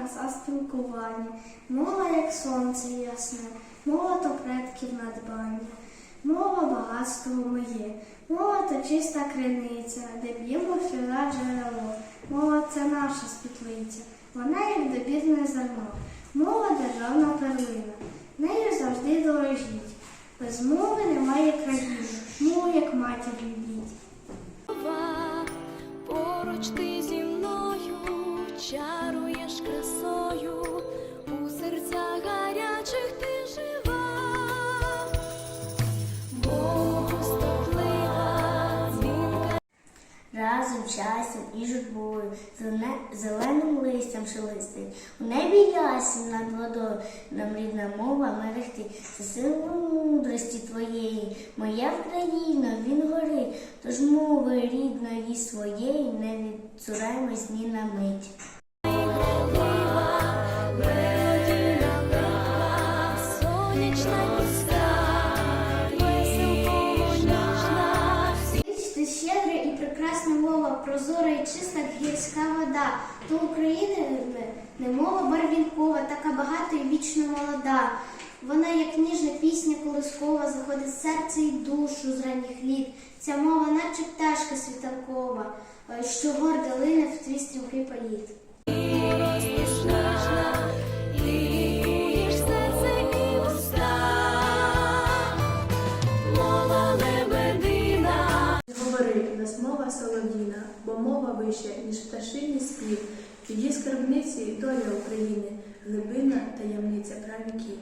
краса спілкування, мова як сонце ясне, мова то предків надбання, мова багатство моє, мова то чиста криниця, де б'ємо сльоза джерело, мова це наша світлиця, вона як добірне зерно, мова державна перлина, нею завжди дорожіть. Без мови немає країни, мову як матір любіть. Разом, щастям і журбою, зеленим листям шелестить. У небі ясень над водою, нам рідна мова мерехти. Це сила мудрості твоєї, моя Україна, він горить. Тож мови рідної своєї не відцураємось ні на мить. Прекрасна прозора і чиста гірська вода. То України не, не барвінкова, така багата і вічно молода. Вона, як ніжна пісня колискова, заходить серце і душу з ранніх літ. Ця мова, наче пташка світанкова, е, що гордо лине в твій стрімкий політ. Солов'їна, бо мова вища, ніж пташині спів. Її скарбниці доля України, глибина таємниця правіків.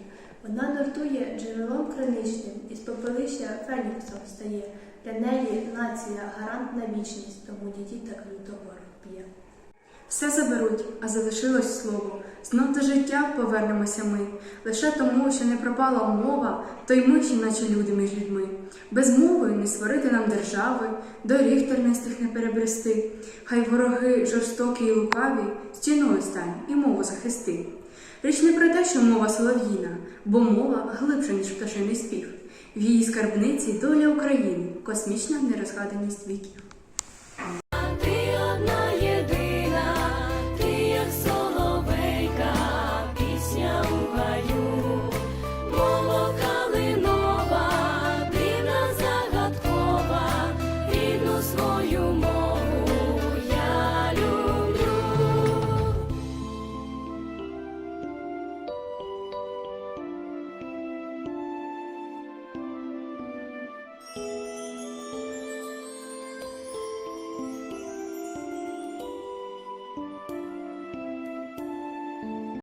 Вона нортує джерелом криничним, із попелища феніксом стає. Для неї нація гарант на вічність, тому діді так люто ворог б'є. Все заберуть, а залишилось слово. Знов до життя повернемося ми. Лише тому, що не пропала мова, то й ми ще наче люди між людьми. Без мови не створити нам держави, доріг тернистих не перебрести. Хай вороги жорстокі й лукаві стіною стань і мову захисти. Річ не про те, що мова солов'їна, бо мова глибша, ніж пташиний спів. В її скарбниці доля України, космічна нерозгаданість віків.